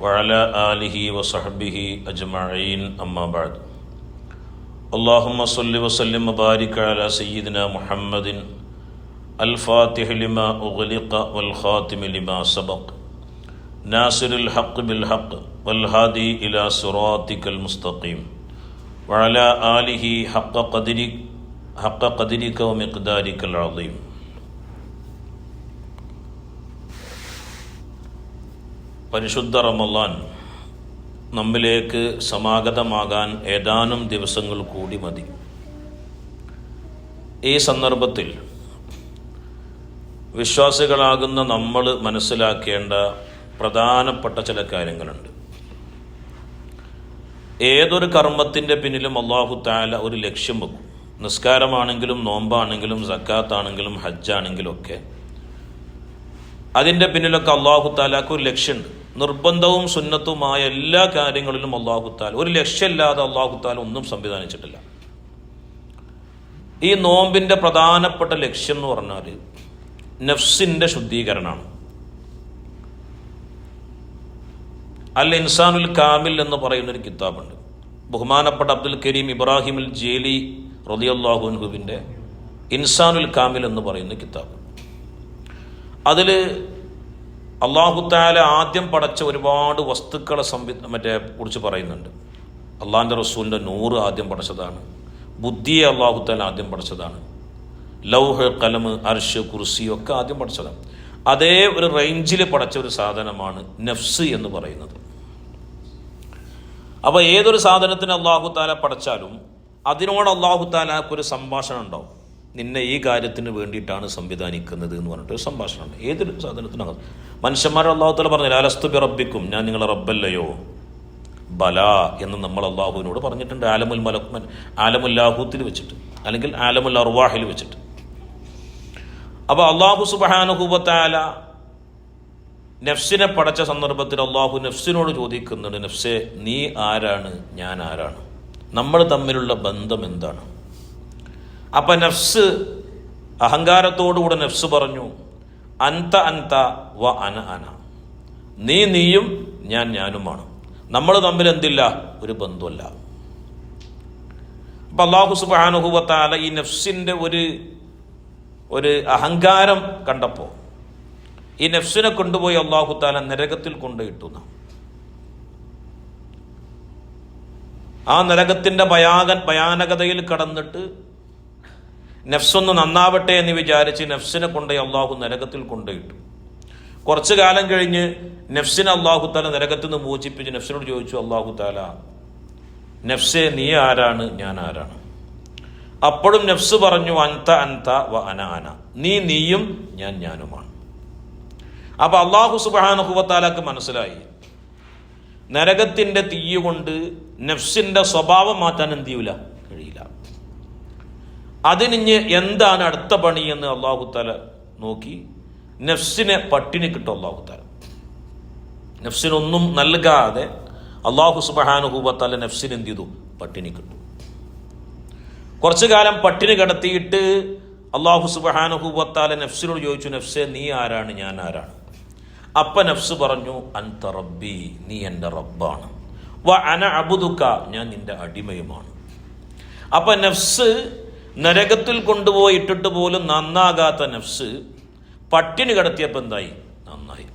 وعلى آله وصحبه أجمعين أما بعد اللهم صل وسلم وبارك على سيدنا محمد الفاتح لما أغلق والخاتم لما سبق ناصر الحق بالحق والهادي إلى صراطك المستقيم وعلى آله حق قدرك حق قدرك ومقدارك العظيم പരിശുദ്ധ റമലാൻ നമ്മിലേക്ക് സമാഗതമാകാൻ ഏതാനും ദിവസങ്ങൾ കൂടി മതി. ഈ സന്ദർഭത്തിൽ വിശ്വാസികളാകുന്ന നമ്മൾ മനസ്സിലാക്കേണ്ട പ്രധാനപ്പെട്ട ചില കാര്യങ്ങളുണ്ട്. ഏതൊരു കർമ്മത്തിന്റെ പിന്നിലും അള്ളാഹു താല ഒരു ലക്ഷ്യം വെക്കും. നിസ്കാരമാണെങ്കിലും നോമ്പാണെങ്കിലും സക്കാത്താണെങ്കിലും ഹജ്ജാണെങ്കിലും ഒക്കെ. അതിന്റെ പിന്നിലൊക്കെ അള്ളാഹു താലാക്ക് ഒരു ലക്ഷ്യമുണ്ട്. നിർബന്ധവും സുന്നത്തുമായ എല്ലാ കാര്യങ്ങളിലും അള്ളാഹുത്താൽ ഒരു ലക്ഷ്യമില്ലാതെ അള്ളാഹുത്താൽ ഒന്നും സംവിധാനിച്ചിട്ടില്ല. ഈ നോമ്പിന്റെ പ്രധാനപ്പെട്ട ലക്ഷ്യം എന്ന് പറഞ്ഞാൽ നഫ്സിന്റെ ശുദ്ധീകരണമാണ്. അൽ ഇൻസാനുൽ കാമിൽ എന്ന് പറയുന്ന ഒരു കിതാബുണ്ട്. ബഹുമാനപ്പെട്ട അബ്ദുൽ കരീം ഇബ്രാഹിമുൽ ജേലി റതിയല്ലാഹുൻഹുവിന്റെ ഇൻസാനുൽ കാമിൽ എന്ന് പറയുന്ന കിതാബ്. അതിൽ അള്ളാഹുത്താല ആദ്യം പടച്ച ഒരുപാട് വസ്തുക്കളെ സംവി മറ്റേ കുറിച്ച് പറയുന്നുണ്ട്. അള്ളാഹിന്റെ റസൂലിന്റെ നൂറ് ആദ്യം പടച്ചതാണ്. ബുദ്ധിയെ അള്ളാഹുത്താല ആദ്യം പടച്ചതാണ്. ലൗഹ് കലമ് അർഷ് കുർസി ഒക്കെ ആദ്യം പഠിച്ചതാണ് അതേ ഒരു റേഞ്ചിൽ പടച്ച ഒരു സാധനമാണ് നഫ്സ് എന്ന് പറയുന്നത്. അപ്പോൾ ഏതൊരു സാധനത്തിന് അള്ളാഹു താല പടച്ചാലും അതിനോട് അള്ളാഹു താലാക്ക് സംഭാഷണം ഉണ്ടാവും. നിന്നെ ഈ കാര്യത്തിന് വേണ്ടിയിട്ടാണ് സംവിധാനിക്കുന്നത് എന്ന് പറഞ്ഞിട്ട് സംഭാഷണമുണ്ട്. ഏതൊരു സാധനത്തിനകത്ത് മനുഷ്യന്മാരെ അള്ളാഹുത്തല പറഞ്ഞില്ല പറഞ്ഞു അലസ്തു റബ്ബിക്കും ഞാൻ നിങ്ങളെ റബ്ബല്ലയോ? ബല എന്ന് നമ്മൾ അള്ളാഹുവിനോട് പറഞ്ഞിട്ടുണ്ട്. ആലമുൽ മലക്മൻ ആലമുല്ലാഹൂത്തിൽ വെച്ചിട്ട്. അല്ലെങ്കിൽ ആലമുൽ അർവാഹിൽ വെച്ചിട്ട്. അപ്പോൾ അള്ളാഹു സുബാനുഹൂബത്താല നഫ്സിനെ പടച്ച സന്ദർഭത്തിൽ അള്ളാഹു നഫ്സിനോട് ചോദിക്കുന്നുണ്ട് നഫ്സെ നീ ആരാണ്? ഞാൻ ആരാണ്? നമ്മൾ തമ്മിലുള്ള ബന്ധം എന്താണ്? അപ്പൊ നഫ്സ് അഹങ്കാരത്തോടുകൂടെ നഫ്സ് പറഞ്ഞു അന്ത അന്ത വ അന അന. നീ നീയും ഞാൻ ഞാനുമാണ്. നമ്മൾ തമ്മിൽ എന്തില്ല? ഒരു ബന്ധമല്ല അപ്പൊ അള്ളാഹു സുബാനുഹുവത്താല ഈ നഫ്സിന്റെ ഒരു ഒരു അഹങ്കാരം കണ്ടപ്പോൾ ഈ നഫ്സിനെ കൊണ്ടുപോയി അള്ളാഹു താല നരകത്തിൽ കൊണ്ടുപോയിട്ടുന്ന ആ നരകത്തിന്റെ ഭയാകൻ ഭയാനകതയിൽ കടന്നിട്ട് നഫ്സൊന്ന് നന്നാവട്ടെ എന്ന് വിചാരിച്ച് നഫ്സിനെ കൊണ്ട് അള്ളാഹു നരകത്തിൽ കൊണ്ടുപോയിട്ടു. കുറച്ചു കാലം കഴിഞ്ഞ് നഫ്സിനെ അള്ളാഹു താല നരകത്തിൽ നിന്ന് മോചിപ്പിച്ച് നഫ്സിനോട് ചോദിച്ചു അള്ളാഹു താല നഫ്സെ നീ ആരാണ്? ഞാൻ ആരാണ്? അപ്പോഴും നഫ്സ് പറഞ്ഞു അൻത അൻത വ അന അന. നീ നീയും ഞാൻ ഞാനുമാണ്. അപ്പൊ അള്ളാഹു സുബാനുഹുവത്താലാക്ക് മനസ്സിലായി. നരകത്തിന്റെ തീ കൊണ്ട് നഫ്സിന്റെ സ്വഭാവം മാറ്റാൻ എന്ത് ചെയ്യൂല? അതിനിഞ്ഞ് എന്താണ് അടുത്ത പണി എന്ന് അള്ളാഹു താല നോക്കി. നഫ്സിനെ പട്ടിണി കിട്ടും അള്ളാഹു താല നഫ്സിനൊന്നും നൽകാതെ അള്ളാഹു സുബാനുഹൂബത്താല നഫ്സിന് എന്ത് ചെയ്തു? പട്ടിണി കിട്ടും. കുറച്ചു കാലം പട്ടിണി കിടത്തിയിട്ട് അള്ളാഹു സുബഹാനുഹൂബത്താല നഫ്സിനോട് ചോദിച്ചു നഫ്സെ നീ ആരാണ്? ഞാൻ ആരാണ്? അപ്പ നഫ്സ് പറഞ്ഞു അൻത റബ്ബി നീ എന്റെ റബ്ബാണ്. വ അന അബുദുക്ക ഞാൻ നിന്റെ അടിമയുമാണ്. അപ്പൊ നഫ്സ് നരകത്തിൽ കൊണ്ടുപോയി ഇട്ടിട്ട് പോലും നന്നാകാത്ത നഫ്സ് പട്ടിണി കടത്തിയപ്പോൾ എന്തായി? നന്നായി.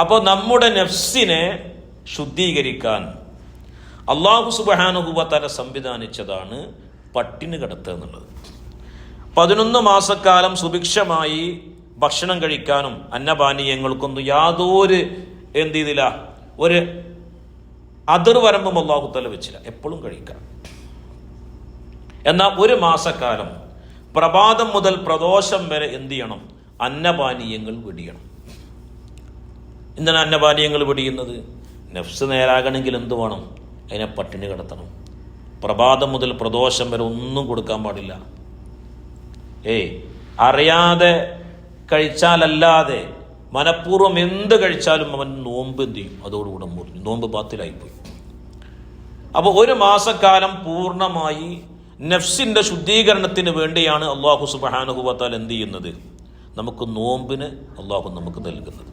അപ്പോൾ നമ്മുടെ നഫ്സിനെ ശുദ്ധീകരിക്കാൻ അള്ളാഹു സുബാനുഹുബത്തല സംവിധാനിച്ചതാണ് പട്ടിണി കിടത്തുക എന്നുള്ളത്. പതിനൊന്ന് മാസക്കാലം സുഭിക്ഷമായി ഭക്ഷണം കഴിക്കാനും അന്നപാനീയങ്ങൾക്കൊന്നും യാതൊരു എന്ത് ചെയ്തില്ല? ഒരു അതിർവരമ്പും അള്ളാഹുത്തല വെച്ചില്ല. എപ്പോഴും കഴിക്കാം എന്നാൽ ഒരു മാസക്കാലം പ്രഭാതം മുതൽ പ്രദോഷം വരെ എന്ത് ചെയ്യണം? അന്നപാനീയങ്ങൾ വെടിയണം. എന്തിനാണ് അന്നപാനീയങ്ങൾ വെടിയുന്നത്? നഫ്സ് നേരാകണമെങ്കിൽ എന്ത് വേണം? അതിനെ പട്ടിണി കിടത്തണം. പ്രഭാതം മുതൽ പ്രദോഷം വരെ ഒന്നും കൊടുക്കാൻ പാടില്ല. ഏ അറിയാതെ കഴിച്ചാലല്ലാതെ മനഃപൂർവം എന്ത് കഴിച്ചാലും അവൻ നോമ്പ് എന്ത് ചെയ്യും? അതോടുകൂടെ മുറിഞ്ഞു നോമ്പ് പാത്തിലായിപ്പോയി അപ്പോൾ ഒരു മാസക്കാലം പൂർണമായി നഫ്സിന്റെ ശുദ്ധീകരണത്തിന് വേണ്ടിയാണ് അള്ളാഹു സുബാനുഹുവത്താൽ എന്ത് ചെയ്യുന്നത്? നമുക്ക് നോമ്പിന് അള്ളാഹു നമുക്ക് നൽകുന്നത്.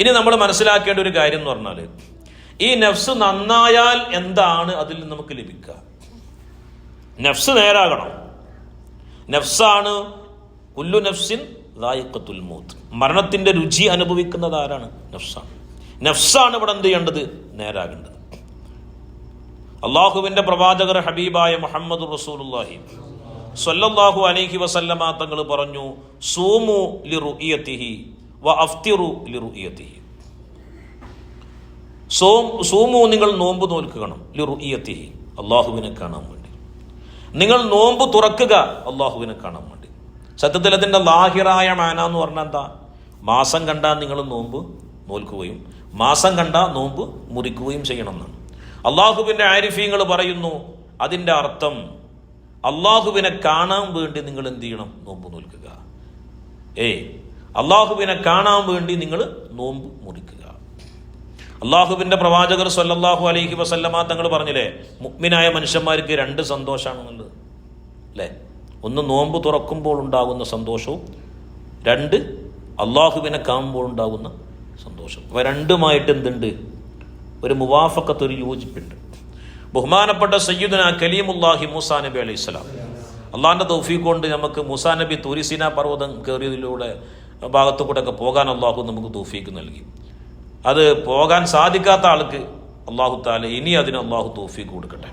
ഇനി നമ്മൾ മനസ്സിലാക്കേണ്ട ഒരു കാര്യം എന്ന് പറഞ്ഞാൽ ഈ നഫ്സ് നന്നായാൽ എന്താണ് അതിൽ നമുക്ക് ലഭിക്കുക? നഫ്സ് നേരാകണം. നഫ്സാണ് കുല്ലു നഫ്സിൻ ദായിക്കത്തുൽ മൂത്ത്. മരണത്തിന്റെ രുചി അനുഭവിക്കുന്നത് ആരാണ്? നഫ്സാണ്. നഫ്സാണ് ഇവിടെ എന്ത് ചെയ്യേണ്ടത്? നേരാകേണ്ടത്. അള്ളാഹുവിന്റെ പ്രവാചകർ ഹബീബായ മുഹമ്മദ് റസൂലുള്ളാഹി. സ്വല്ലല്ലാഹു അലൈഹി വസല്ലമ തങ്ങൾ പറഞ്ഞു സൂമു ലിറുഇയതിഹി വ അഫ്തിറു ലിറുഇയതിഹി സോം സൂമു നിങ്ങൾ നോമ്പ് നോൽക്കണം ലിറുഇയതിഹി അള്ളാഹുവിനെ കാണാൻ വേണ്ടി. നിങ്ങൾ നോമ്പ് തുറക്കുക അള്ളാഹുവിനെ കാണാൻ വേണ്ടി. സത്യത്തിൽ അതിന്റെ ലാഹിറായ മാന എന്ന് പറഞ്ഞാൽ എന്താ? മാസം കണ്ടാൽ നിങ്ങൾ നോമ്പ് നോൽക്കുകയും മാസം കണ്ടാൽ നോമ്പ് മുറിക്കുകയും ചെയ്യണം എന്നാണ്. അള്ളാഹുവിന്റെ ആരിഫീങ്ങൾ പറയുന്നു. അതിന്റെ അർത്ഥം അള്ളാഹുവിനെ കാണാൻ വേണ്ടി നിങ്ങൾ എന്ത് ചെയ്യണം? നോമ്പ് നോൽക്കുക. ഏയ് അള്ളാഹുവിനെ കാണാൻ വേണ്ടി നിങ്ങൾ നോമ്പ് മുറിക്കുക. അള്ളാഹുവിന്റെ പ്രവാചകർ സല്ലല്ലാഹു അലൈഹി വസല്ലമ തങ്ങൾ പറഞ്ഞില്ലേ മുക്മിനായ മനുഷ്യന്മാർക്ക് രണ്ട് സന്തോഷമാണെന്നുള്ളത്. അല്ലേ? ഒന്ന് നോമ്പ് തുറക്കുമ്പോൾ ഉണ്ടാകുന്ന സന്തോഷവും രണ്ട് അള്ളാഹുവിനെ കാണുമ്പോൾ ഉണ്ടാകുന്ന സന്തോഷം ഇവ രണ്ടുമായിട്ട് എന്തുണ്ട്? ഒരു മുവാഫക്കത്ത് ഒരു യോജിപ്പുണ്ട്. ബഹുമാനപ്പെട്ട സയ്യിദുന കലീമുല്ലാഹി മൂസാ നബി അലൈഹി സ്വലാം. അള്ളാഹിന്റെ തൗഫീഖ് കൊണ്ട് നമുക്ക് മൂസാ നബി തുരിസീന പർവതം കയറിയതിലൂടെ ഭാഗത്തു കൂടെയൊക്കെ പോകാൻ അള്ളാഹു നമുക്ക് തൗഫീഖ് നൽകി. അത് പോകാൻ സാധിക്കാത്ത ആൾക്ക് അള്ളാഹു താല ഇനി അതിന് അള്ളാഹു തൗഫീഖ് കൊടുക്കട്ടെ.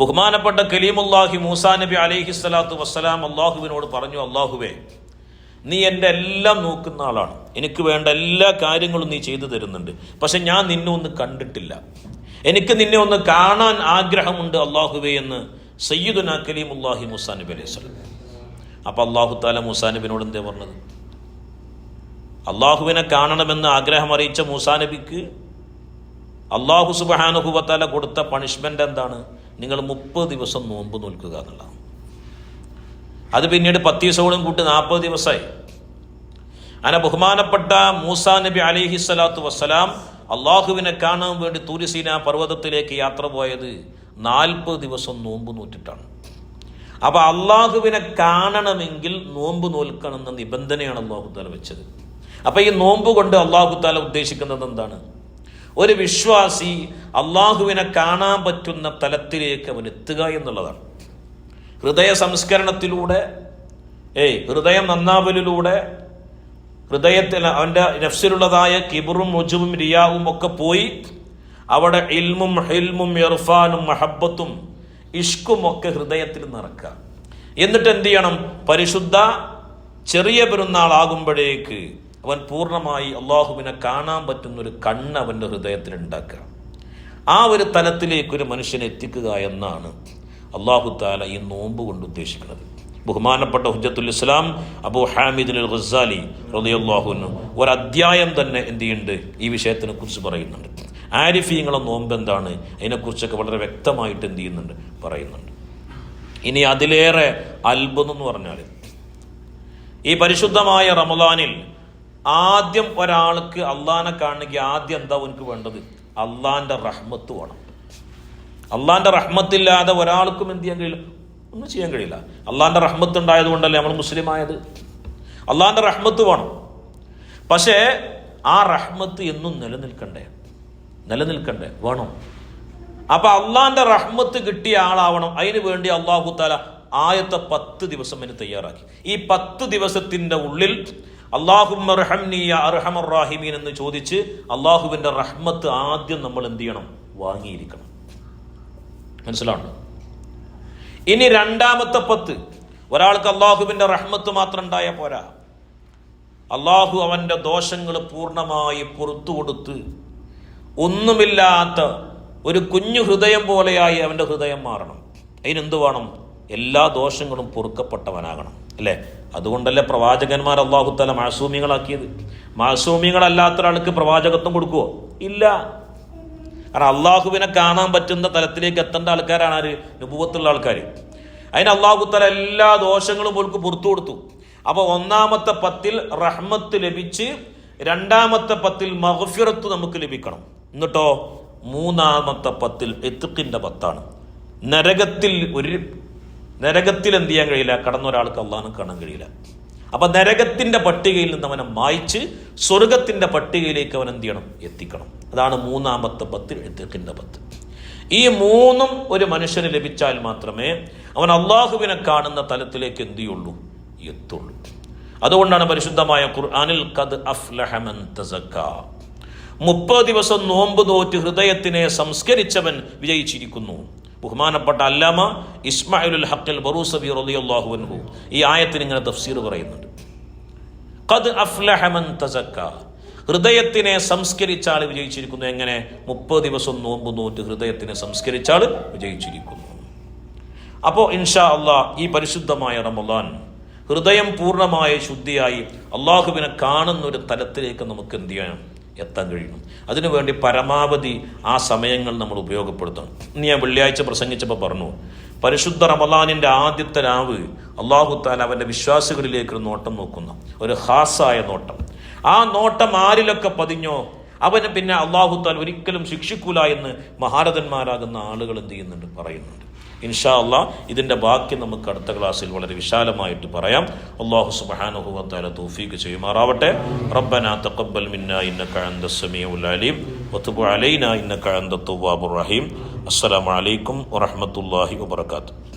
ബഹുമാനപ്പെട്ട കലീമുല്ലാഹി മൂസാ നബി അലൈഹി സ്വലാത്തു വസ്സലാം അള്ളാഹുവിനോട് പറഞ്ഞു അള്ളാഹുവേ നീ എന്റെ എല്ലാം നോക്കുന്ന ആളാണ്. എനിക്ക് വേണ്ട എല്ലാ കാര്യങ്ങളും നീ ചെയ്തു തരുന്നുണ്ട്. പക്ഷെ ഞാൻ നിന്നെ ഒന്ന് കണ്ടിട്ടില്ല. എനിക്ക് നിന്നെ ഒന്ന് കാണാൻ ആഗ്രഹമുണ്ട് അള്ളാഹുവേ എന്ന് സയ്യിദുന കലീമുല്ലാഹി അള്ളാഹി നബി അലൈഹി സ്വലം. അപ്പൊ അള്ളാഹു താല മുസാനബിനോട് എന്താ പറഞ്ഞത്? അള്ളാഹുവിനെ കാണണമെന്ന് ആഗ്രഹം അറിയിച്ച മുസാനബിക്ക് അള്ളാഹു സുബാനുഹുവത്താല കൊടുത്ത പണിഷ്മെന്റ് എന്താണ്? നിങ്ങൾ മുപ്പത് ദിവസം നോമ്പ് നോൽക്കുക എന്നുള്ളതാണ്. അത് പിന്നീട് പത്ത് ദിവസങ്ങളും കൂട്ടി നാൽപ്പത് ദിവസമായി. അങ്ങനെ ബഹുമാനപ്പെട്ട മൂസാ നബി അലിഹി സ്വലാത്തു വസ്സലാം അള്ളാഹുവിനെ കാണാൻ വേണ്ടി തൂരിസീന പർവതത്തിലേക്ക് യാത്ര പോയത് നാൽപ്പത് ദിവസം നോമ്പ് നോറ്റിട്ടാണ്. അപ്പൊ അള്ളാഹുവിനെ കാണണമെങ്കിൽ നോമ്പ് നോൽക്കണം എന്ന നിബന്ധനയാണ് അള്ളാഹു താല വെച്ചത്. അപ്പൊ ഈ നോമ്പ് കൊണ്ട് അള്ളാഹു താല ഉദ്ദേശിക്കുന്നത് എന്താണ്? ഒരു വിശ്വാസി അള്ളാഹുവിനെ കാണാൻ പറ്റുന്ന തലത്തിലേക്ക് അവൻ എത്തുക എന്നുള്ളതാണ്. ഹൃദയ സംസ്കരണത്തിലൂടെ ഏയ് ഹൃദയം നന്നാവലിലൂടെ ഹൃദയത്തിൽ അവന്റെ നഫ്സിലുള്ളതായ കിബറും മുജുവും റിയാവും ഒക്കെ പോയി അവിടെ ഇൽമും ഹിൽമും ഇർഫാനും മഹബത്തും ഇഷ്കും ഒക്കെ ഹൃദയത്തിൽ നിറക്കുക എന്നിട്ട് എന്ത് ചെയ്യണം? പരിശുദ്ധ ചെറിയ പെരുന്നാളാകുമ്പോഴേക്ക് അവൻ പൂർണമായി അള്ളാഹുവിനെ കാണാൻ പറ്റുന്ന ഒരു കണ്ണ് അവന്റെ ഹൃദയത്തിൽ ഉണ്ടാക്കുക. ആ ഒരു തലത്തിലേക്ക് ഒരു മനുഷ്യനെ എന്നാണ് അള്ളാഹു താല ഈ നോമ്പ് കൊണ്ട് ഉദ്ദേശിക്കുന്നത്. ബഹുമാനപ്പെട്ട ഹുജത്തുൽ ഇസ്ലാം അബു ഹാമിദുൽ ഖസാലി ഒരധ്യായം ഒരു തന്നെ എന്ത് ചെയ്യുന്നുണ്ട്? ഈ വിഷയത്തിനെ കുറിച്ച് പറയുന്നുണ്ട്. ആരിഫീങ്ങളെ നോമ്പ് എന്താണ്? അതിനെക്കുറിച്ചൊക്കെ വളരെ വ്യക്തമായിട്ട് എന്ത് ചെയ്യുന്നുണ്ട്? പറയുന്നുണ്ട്. ഇനി അതിലേറെ അത്ഭുതം എന്ന് പറഞ്ഞാൽ ഈ പരിശുദ്ധമായ റമദാനിൽ ആദ്യം ഒരാൾക്ക് അള്ളാനെ കാണണമെങ്കിൽ ആദ്യം എന്താ അവനക്ക് വേണ്ടത്? അള്ളാന്റെ റഹ്മത്ത് വേണം. അള്ളാന്റെ റഹ്മത്തില്ലാതെ ഒരാൾക്കും എന്ത് ചെയ്യാൻ കഴിയില്ല. ഒന്നും ചെയ്യാൻ കഴിയില്ല. അള്ളാന്റെ റഹ്മത്ത് ഉണ്ടായത് കൊണ്ടല്ലേ നമ്മൾ മുസ്ലിമായത്? അള്ളാന്റെ റഹ്മത്ത് വേണം. പക്ഷേ ആ റഹ്മത്ത് എന്നും നിലനിൽക്കണ്ടേ? നിലനിൽക്കണ്ടേ? വേണം. അപ്പൊ അള്ളാന്റെ റഹ്മത്ത് കിട്ടിയ ആളാവണം. അതിന് വേണ്ടി അള്ളാഹു താല ആയത്തെ പത്ത് ദിവസം അതിന് തയ്യാറാക്കി. ഈ പത്ത് ദിവസത്തിന്റെ ഉള്ളിൽ അള്ളാഹുറഹമീൻ എന്ന് ചോദിച്ച് അള്ളാഹുവിന്റെ റഹ്മത്ത് ആദ്യം നമ്മൾ എന്ത് ചെയ്യണം? വാങ്ങിയിരിക്കണം. മനസ്സിലാവുണ്ടോ ഇനി രണ്ടാമത്തെ പത്ത് ഒരാൾക്ക് അള്ളാഹുവിന്റെ റഹ്മത്ത് മാത്രം ഉണ്ടായ പോരാ. അള്ളാഹു അവന്റെ ദോഷങ്ങൾ പൂർണമായി പുറത്തു കൊടുത്ത് ഒന്നുമില്ലാത്ത ഒരു കുഞ്ഞു ഹൃദയം പോലെയായി അവന്റെ ഹൃദയം മാറണം. അതിനെന്ത് വേണം? എല്ലാ ദോഷങ്ങളും പൊറുക്കപ്പെട്ടവനാകണം അല്ലേ? അതുകൊണ്ടല്ലേ പ്രവാചകന്മാർ അള്ളാഹുത്തല മാസൂമികളാക്കിയത്? മാസൂമികളല്ലാത്ത ഒരാൾക്ക് പ്രവാചകത്വം കൊടുക്കുവോ? ഇല്ല. കാരണം അള്ളാഹുവിനെ കാണാൻ പറ്റുന്ന തലത്തിലേക്ക് എത്തേണ്ട ആൾക്കാരാണ് ആര്? നുപൂവത്തുള്ള ആൾക്കാർ അതിന് അള്ളാഹുത്തല എല്ലാ ദോഷങ്ങളും പോൾക്ക് പുറത്തു കൊടുത്തു. അപ്പോൾ ഒന്നാമത്തെ പത്തിൽ റഹ്മത്ത് ലഭിച്ച് രണ്ടാമത്തെ പത്തിൽ മഹഫിറത്ത് നമുക്ക് ലഭിക്കണം. എന്നിട്ടോ? മൂന്നാമത്തെ പത്തിൽ എത്തുക്കിന്റെ പത്താണ്. നരകത്തിൽ ഒരു നരകത്തിൽ എന്ത് ചെയ്യാൻ കഴിയില്ല? കടന്ന ഒരാൾക്ക് കാണാൻ കഴിയില്ല. അപ്പൊ നരകത്തിന്റെ പട്ടികയിൽ നിന്ന് അവനെ മായ്ച്ച് സ്വർഗത്തിന്റെ പട്ടികയിലേക്ക് അവൻ എന്ത് ചെയ്യണം? എത്തിക്കണം. അതാണ് മൂന്നാമത്തെ പത്ത് എഴുത്തക്കിന്റെ പത്ത് ഈ മൂന്നും ഒരു മനുഷ്യന് ലഭിച്ചാൽ മാത്രമേ അവൻ അള്ളാഹുവിനെ കാണുന്ന തലത്തിലേക്ക് എന്ത് ചെയ്യുള്ളൂ? എത്തുള്ളൂ. അതുകൊണ്ടാണ് പരിശുദ്ധമായ ഖുർആനിൽ കത് തസക്ക മുപ്പത് ദിവസം നോമ്പ് നോറ്റ് ഹൃദയത്തിനെ സംസ്കരിച്ചവൻ വിജയിച്ചിരിക്കുന്നു. ബഹുമാനപ്പെട്ട അല്ലാമ ഇസ്മായിലുൽ ഹക്കിൽ ബറൂസബി റളിയല്ലാഹു അൻഹു. ഈ ആയത്തിന് ഇങ്ങനെ തഫ്സീർ പറയുന്നുണ്ട്. ഖദ് അഫ്ലഹമൻ തസക്ക. ഹൃദയത്തിനെ സംസ്കരിച്ചാൾ വിജയിച്ചിരിക്കുന്നു. എങ്ങനെ? മുപ്പത് ദിവസം നോമ്പ് നോറ്റ് ഹൃദയത്തിനെ സംസ്കരിച്ചാൾ വിജയിച്ചിരിക്കുന്നു. അപ്പോൾ ഇൻഷാ അള്ളാഹ് ഈ പരിശുദ്ധമായ റമദാൻ ഹൃദയം പൂർണമായ ശുദ്ധിയായി അള്ളാഹുവിനെ കാണുന്ന ഒരു തലത്തിലേക്ക് നമുക്ക് എന്ത് ചെയ്യാൻ എത്താൻ കഴിയണം അതിനുവേണ്ടി പരമാവധി ആ സമയങ്ങൾ നമ്മൾ ഉപയോഗപ്പെടുത്തണം. ഇന്ന് ഞാൻ വെള്ളിയാഴ്ച പ്രസംഗിച്ചപ്പോൾ പറഞ്ഞു പരിശുദ്ധ റമലാനിന്റെ ആദ്യത്തെ രാവ് അള്ളാഹു താൻ അവന്റെ വിശ്വാസികളിലേക്ക് ഒരു നോട്ടം നോക്കുന്ന. ഒരു ഹാസായ നോട്ടം. ആ നോട്ടം ആരിലൊക്കെ പതിഞ്ഞോ? അവന് പിന്നെ അള്ളാഹുത്താൽ ഒരിക്കലും ശിക്ഷിക്കൂല എന്ന് മഹാരഥന്മാരാകുന്ന ആളുകൾ എന്ത് ചെയ്യുന്നുണ്ട്? പറയുന്നുണ്ട്. ഇൻഷാ അള്ളാഹ് ഇതിന്റെ ബാക്കി നമുക്ക് അടുത്ത ക്ലാസ്സിൽ വളരെ വിശാലമായിട്ട് പറയാം. അള്ളാഹു സുബ്ഹാനഹു വതആല തൗഫീഖ് ചെയ്യുമാറാവട്ടെ. റബ്ബന തഖബ്ബൽ മിന്ന ഇന്നക അൻത സമീഉൽ അലീം വതുബ് അലൈന ഇന്നക അൻത തവ്വാബുർ റഹീം. അസ്സലാമു അലൈക്കും വറഹ്മത്തുള്ളാഹി വബറകാതുഹു.